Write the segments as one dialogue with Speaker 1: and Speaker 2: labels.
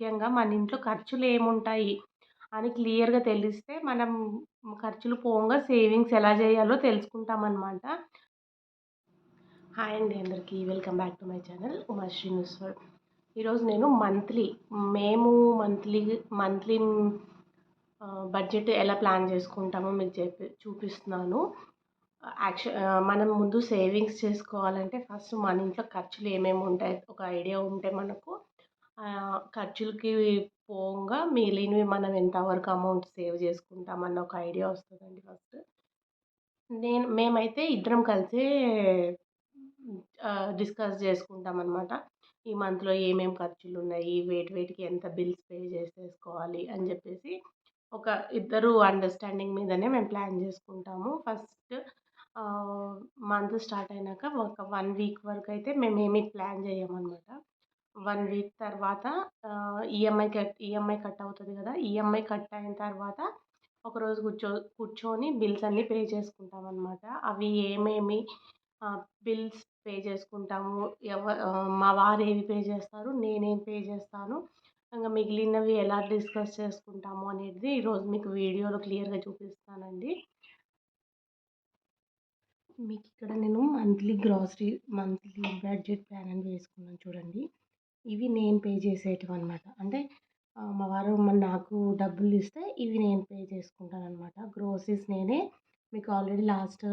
Speaker 1: ముఖ్యంగా మన ఇంట్లో ఖర్చులు ఏముంటాయి అని క్లియర్గా తెలిస్తే మనం ఖర్చులు పోగా సేవింగ్స్ ఎలా చేయాలో తెలుసుకుంటామన్నమాట. హాయ్ అండి అందరికీ. Welcome back to my channel Uma Srinishwar ఈరోజు నేను మంత్లీ మేము మంత్లీ మంత్లీ బడ్జెట్ ఎలా ప్లాన్ చేసుకుంటామో మీకు చెప్పి చూపిస్తున్నాను. యాక్చు మనం ముందు సేవింగ్స్ చేసుకోవాలంటే ఫస్ట్ మన ఇంట్లో ఖర్చులు ఏమేమి ఉంటాయి ఒక ఐడియా ఉంటే మనకు ఖర్చులకి పోగా మిగిలినవి మనం ఎంతవరకు అమౌంట్ సేవ్ చేసుకుంటాం అన్న ఒక ఐడియా వస్తుందండి ఫస్ట్. నేను మేమైతే ఇద్దరం కలిసే డిస్కస్ చేసుకుంటాం అనమాట ఈ మంత్లో ఏమేమి ఖర్చులు ఉన్నాయి వేటి వేటికి ఎంత బిల్స్ పే చేసేసుకోవాలి అని చెప్పేసి ఒక ఇద్దరు అండర్స్టాండింగ్ మీదనే మేము ప్లాన్ చేసుకుంటాము. ఫస్ట్ మంత్ స్టార్ట్ అయినాక ఒక వన్ వీక్ వరకు అయితే మేము ఏమీ ప్లాన్ చేయమన్నమాట. వన్ వీక్ తర్వాత ఈఎంఐ కట్ ఈఎంఐ కట్ అవుతుంది కదా ఈఎంఐ కట్ అయిన తర్వాత ఒకరోజు కూర్చో కూర్చొని బిల్స్ అన్నీ పే చేసుకుంటాం అనమాట అవి ఏమేమి బిల్స్ పే చేసుకుంటాము ఎవ మా వారు ఏవి పే చేస్తారు నేనేం పే చేస్తాను ఇంకా మిగిలినవి ఎలా డిస్కస్ చేసుకుంటాము అనేది ఈరోజు మీకు వీడియోలో క్లియర్గా చూపిస్తానండి. మీకు ఇక్కడ నేను monthly grocery monthly budget plan అని వేసుకున్నాను చూడండి. ఇవి నేను పే చేసేటివి అనమాట అంటే మా వారు నాకు డబ్బులు ఇస్తే ఇవి నేను పే చేసుకుంటాను అనమాట గ్రోసరీస్ నేనే మీకు ఆల్రెడీ లాస్ట్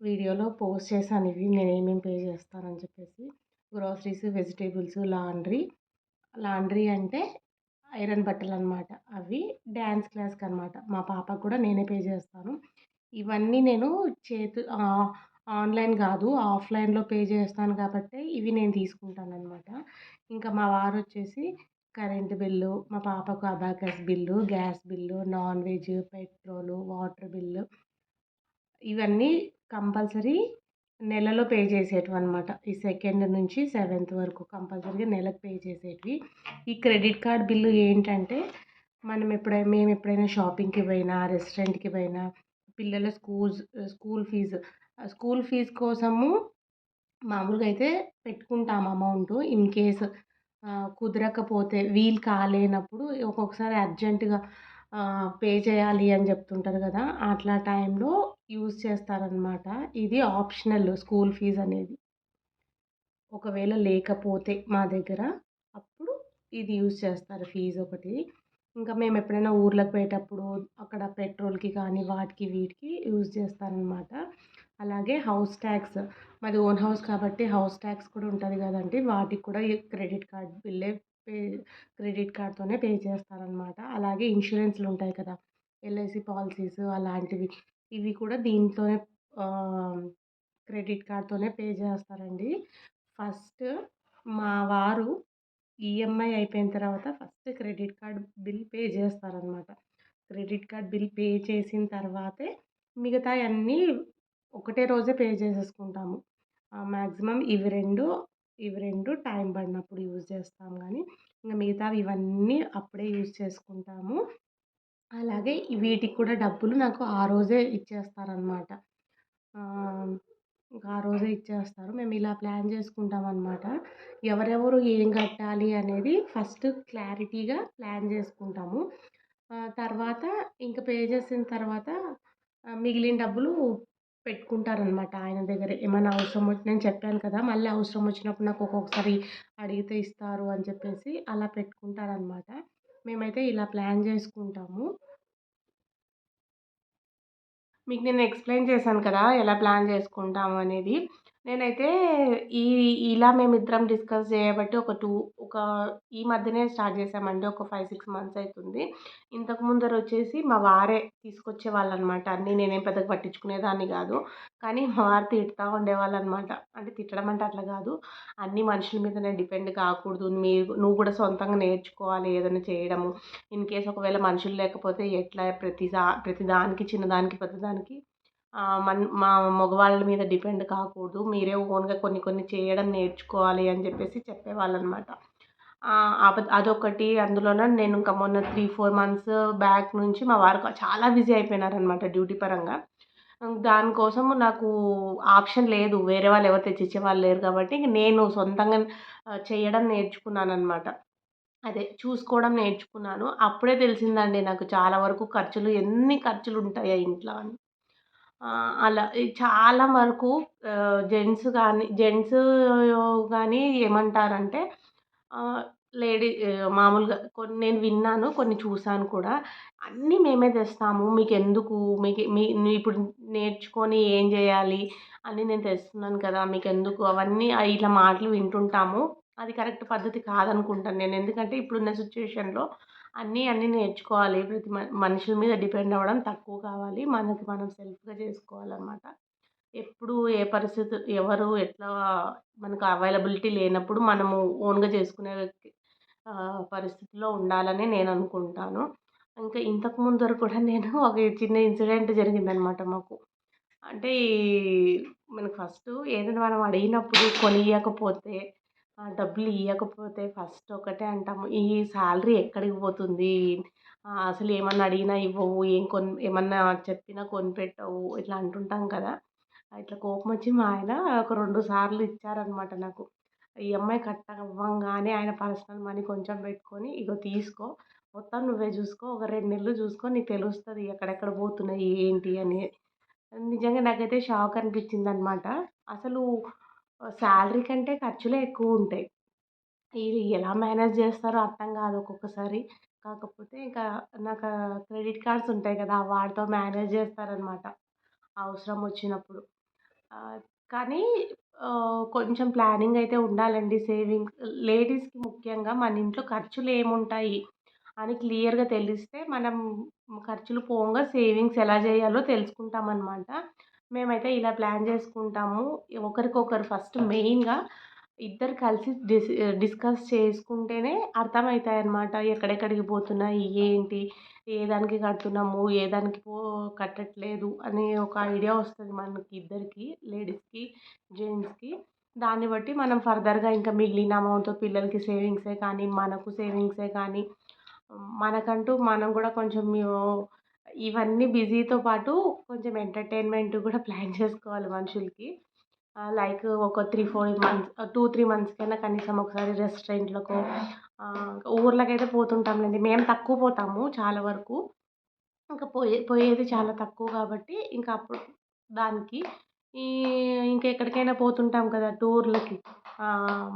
Speaker 1: వీడియోలో పోస్ట్ చేశాను. ఇవి నేను ఏమేమి పే చేస్తానని చెప్పేసి. Groceries vegetables laundry. లాండ్రీ అంటే ఐరన్ బట్టలు అనమాట అవి డ్యాన్స్ క్లాస్కి అనమాట మా పాపకు కూడా నేనే పే చేస్తాను. ఇవన్నీ నేను చేతు ఆన్లైన్ కాదు. ఆఫ్లైన్లో పే చేస్తాను కాబట్టి ఇవి నేను తీసుకుంటాను అనమాట ఇంకా మా వారు వచ్చేసి కరెంటు బిల్లు మా పాపకు abacus bill gas bill non veg petrol water bill ఇవన్నీ కంపల్సరీ నెలలో పే చేసేటివి అనమాట ఈ సెకండ్ నుంచి సెవెంత్ వరకు కంపల్సరీగా నెలకు పే చేసేటివి. ఈ క్రెడిట్ కార్డ్ బిల్లు ఏంటంటే మనం ఎప్పుడైనా మేము ఎప్పుడైనా షాపింగ్కి పోయినా రెస్టారెంట్కి పోయినా పిల్లల schools school fee school fee కోసము మామూలుగా అయితే పెట్టుకుంటాం అమౌంట్ ఇన్ కేస్ కుదరకపోతే వీలు కాలేనప్పుడు ఒక్కొక్కసారి అర్జెంటుగా పే చేయాలి అని చెప్తుంటారు కదా అట్లా టైంలో యూజ్ చేస్తారనమాట ఇది ఆప్షనల్ స్కూల్ ఫీజు అనేది. ఒకవేళ లేకపోతే మా దగ్గర అప్పుడు ఇది యూజ్ చేస్తారు ఫీజు ఒకటి. ఇంకా మేము ఎప్పుడైనా ఊర్లకు పోయేటప్పుడు అక్కడ పెట్రోల్కి కానీ వాటికి వీటికి యూజ్ చేస్తారనమాట అలాగే హౌస్ ట్యాక్స్. మాది ఓన్ హౌస్ కాబట్టి హౌస్ ట్యాక్స్ కూడా ఉంటుంది కదండి. వాటికి కూడా క్రెడిట్ కార్డ్ బిల్లే పే క్రెడిట్ కార్డ్తోనే పే చేస్తారనమాట అలాగే ఇన్సూరెన్స్లు ఉంటాయి కదా. ఎల్ఐసి పాలసీస్ అలాంటివి. ఇవి కూడా దీంతోనే క్రెడిట్ కార్డ్తోనే పే చేస్తారండి. ఫస్ట్ మా వారు ఈఎంఐ అయిపోయిన తర్వాత first credit card bill pay చేస్తారనమాట క్రెడిట్ కార్డ్ బిల్ పే చేసిన తర్వాతే మిగతా అన్నీ ఒకటే రోజే పే చేసేసుకుంటాము. మ్యాక్సిమం ఇవి రెండు ఇవి రెండు టైం పడినప్పుడు యూజ్ చేస్తాం కానీ ఇంకా మిగతావి ఇవన్నీ అప్పుడే యూజ్ చేసుకుంటాము. అలాగే వీటికి కూడా డబ్బులు నాకు ఆ రోజే ఇచ్చేస్తారనమాట ఇంకా ఆ రోజే ఇచ్చేస్తారు. మేము ఇలా ప్లాన్ చేసుకుంటాం అనమాట ఎవరెవరు ఏం కట్టాలి అనేది ఫస్ట్ క్లారిటీగా ప్లాన్ చేసుకుంటాము. తర్వాత ఇంకా పే చేసిన తర్వాత మిగిలిన డబ్బులు పెట్టుకుంటారనమాట ఆయన దగ్గర. ఏమైనా అవసరం వచ్చి నేను చెప్పాను కదా మళ్ళీ అవసరం వచ్చినప్పుడు నాకు ఒక్కొక్కసారి అడిగితే ఇస్తారు అని చెప్పేసి అలా పెట్టుకుంటారనమాట మేమైతే ఇలా ప్లాన్ చేసుకుంటాము. మీకు నేను ఎక్స్ప్లెయిన్ చేశాను కదా ఎలా ప్లాన్ చేసుకుంటాము అనేది. నేనైతే ఈ ఇలా మేమిద్దరం డిస్కస్ చేయబట్టి ఒక టూ ఒక ఈ మధ్యనే స్టార్ట్ చేసామండి. ఒక ఫైవ్ సిక్స్ మంత్స్ అవుతుంది ఇంతకు ముందర వచ్చేసి మా వారే తీసుకొచ్చే వాళ్ళు అనమాట అన్నీ నేనేం పెద్దగా పట్టించుకునేదాన్ని కాదు. కానీ మా వారు తిడుతూ ఉండేవాళ్ళు అనమాట అంటే తిట్టడం అంటే అట్లా కాదు. అన్ని మనుషుల మీదనే డిపెండ్ కాకూడదు. మీరు నువ్వు కూడా సొంతంగా నేర్చుకోవాలి ఏదైనా చేయడము. ఇన్ కేస్ ఒకవేళ మనుషులు లేకపోతే ఎట్లా? ప్రతిసా ప్రతిదానికి చిన్నదానికి పెద్దదానికి మన్ మా మగవాళ్ళ మీద డిపెండ్ కాకూడదు. మీరే ఓన్గా కొన్ని కొన్ని చేయడం నేర్చుకోవాలి అని చెప్పేసి చెప్పేవాళ్ళు అనమాట అదొకటి. అందులోన నేను ఇంకా మొన్న త్రీ ఫోర్ మంత్స్ బ్యాక్ నుంచి మా వారు చాలా బిజీ అయిపోయినారనమాట డ్యూటీ పరంగా. దానికోసం నాకు ఆప్షన్ లేదు. వేరే వాళ్ళు ఎవరు తెచ్చిచ్చే వాళ్ళు లేరు కాబట్టి నేను సొంతంగా చేయడం నేర్చుకున్నాను అనమాట అదే చూసుకోవడం నేర్చుకున్నాను. అప్పుడే తెలిసిందండి నాకు చాలా వరకు ఖర్చులు ఎన్ని ఖర్చులు ఉంటాయో ఇంట్లో అని. అలా చాలా వరకు జెంట్స్ కానీ జెంట్స్ కానీ ఏమంటారంటే లేడీ మామూలుగా కొన్ని నేను విన్నాను కొన్ని చూసాను కూడా. అన్నీ మేమే తెస్తాము మీకు ఎందుకు మీకు మీ ఇప్పుడు నేర్చుకొని ఏం చేయాలి అని నేను తెస్తున్నాను కదా మీకు ఎందుకు అవన్నీ ఇట్లా మాటలు వింటుంటాము. అది కరెక్ట్ పద్ధతి కాదనుకుంటాను నేను. ఎందుకంటే ఇప్పుడున్న సిచ్యువేషన్లో అన్నీ అన్నీ నేర్చుకోవాలి. ప్రతి మనుషుల మీద డిపెండ్ అవ్వడం తక్కువ కావాలి. మనకి మనం సెల్ఫ్గా చేసుకోవాలన్నమాట. ఎప్పుడు ఏ పరిస్థితి ఎవరు ఎట్లా మనకు అవైలబిలిటీ లేనప్పుడు మనము ఓన్గా చేసుకునే పరిస్థితిలో ఉండాలని నేను అనుకుంటాను. ఇంకా ఇంతకు ముందర కూడా నేను ఒక చిన్న ఇన్సిడెంట్ జరిగిందనమాట మాకు. అంటే మనకు ఫస్ట్ ఏదైనా మనం అడిగినప్పుడు కొనియకపోతే డబ్బులు ఇవ్వకపోతే ఫస్ట్ ఒకటే అంటాము. ఈ శాలరీ ఎక్కడికి పోతుంది? అసలు ఏమన్నా అడిగినా ఇవ్వవు. ఏం కొని ఏమన్నా చెప్పినా కొనిపెట్టవు. ఇట్లా అంటుంటాం కదా. ఇట్లా కోపం వచ్చి మా ఆయన ఒక రెండు సార్లు ఇచ్చారనమాట నాకు. ఈఎంఐ కట్ అవ్వంగానే ఆయన పర్సనల్ మనీ కొంచెం పెట్టుకొని ఇగో తీసుకో. మొత్తం నువ్వే చూసుకో. ఒక రెండు నెలలు చూసుకో. నీకు తెలుస్తుంది ఎక్కడెక్కడ పోతున్నాయి ఏంటి అని. నిజంగా నాకైతే షాక్ అనిపించింది అనమాట అసలు శాలరీ కంటే ఖర్చులే ఎక్కువ ఉంటాయి. ఇది ఎలా మేనేజ్ చేస్తారో అర్థం కాదు ఒక్కొక్కసారి. కాకపోతే ఇంకా నాకు క్రెడిట్ కార్డ్స్ ఉంటాయి కదా వాటితో మేనేజ్ చేస్తారనమాట. అవసరం వచ్చినప్పుడు. కానీ కొంచెం ప్లానింగ్ అయితే ఉండాలండి. సేవింగ్స్ లేడీస్కి ముఖ్యంగా మన ఇంట్లో ఖర్చులు ఏముంటాయి అని క్లియర్గా తెలిస్తే మనం ఖర్చులు పోగా సేవింగ్స్ ఎలా చేయాలో తెలుసుకుంటాం అనమాట మేమైతే ఇలా ప్లాన్ చేసుకుంటాము. ఒకరికొకరు ఫస్ట్ మెయిన్గా ఇద్దరు కలిసి డిస్ డిస్కస్ చేసుకుంటేనే అర్థమవుతాయి అన్నమాట ఎక్కడెక్కడికి పోతున్నాయి ఏంటి ఏ దానికి కడుతున్నాము ఏ దానికి పో కట్టట్లేదు అనే ఒక ఐడియా వస్తుంది మనకి ఇద్దరికి లేడీస్కి జెంట్స్కి. దాన్ని బట్టి మనం ఫర్దర్గా ఇంకా మిగిలిన అమౌంట్ పిల్లలకి సేవింగ్సే కానీ మనకు సేవింగ్సే కానీ మనకంటూ మనం కూడా కొంచెం ఇవన్నీ బిజీతో పాటు కొంచెం ఎంటర్టైన్మెంట్ కూడా ప్లాన్ చేసుకోవాలి మనుషులకి. లైక్ ఒక three four months two three మంత్స్కైనా కనీసం ఒకసారి రెస్టారెంట్లకు ఊర్లకైతే పోతుంటాంలేండి. మేము తక్కువ పోతాము చాలా వరకు. ఇంకా పోయే పోయేది చాలా తక్కువ కాబట్టి ఇంకా అప్పుడు దానికి ఈ ఇంకా ఎక్కడికైనా పోతుంటాం కదా టూర్లకి.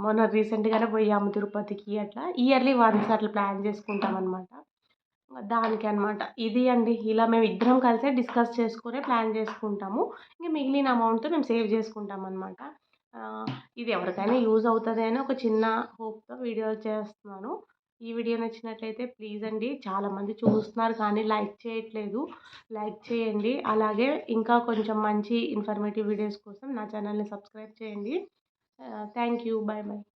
Speaker 1: మొన్న రీసెంట్గానే పోయాము తిరుపతికి అట్లా. ఇయర్లీ వన్స్ అట్లా ప్లాన్ చేసుకుంటాం అనమాట దానికి అనమాట ఇది అండి. ఇలా మేము ఇద్దరం కలిసే డిస్కస్ చేసుకునే ప్లాన్ చేసుకుంటాము. ఇంకా మిగిలిన అమౌంట్తో మేము సేవ్ చేసుకుంటాం అనమాట ఇది ఎవరికైనా యూజ్ అవుతుంది అని ఒక చిన్న హోప్తో వీడియో చేస్తున్నాను. ఈ వీడియో నచ్చినట్లయితే ప్లీజ్ అండి. చాలామంది చూస్తున్నారు కానీ లైక్ చేయట్లేదు. లైక్ చేయండి. అలాగే ఇంకా కొంచెం మంచి ఇన్ఫర్మేటివ్ వీడియోస్ కోసం నా ఛానల్ని సబ్స్క్రైబ్ చేయండి. Thank you. Bye bye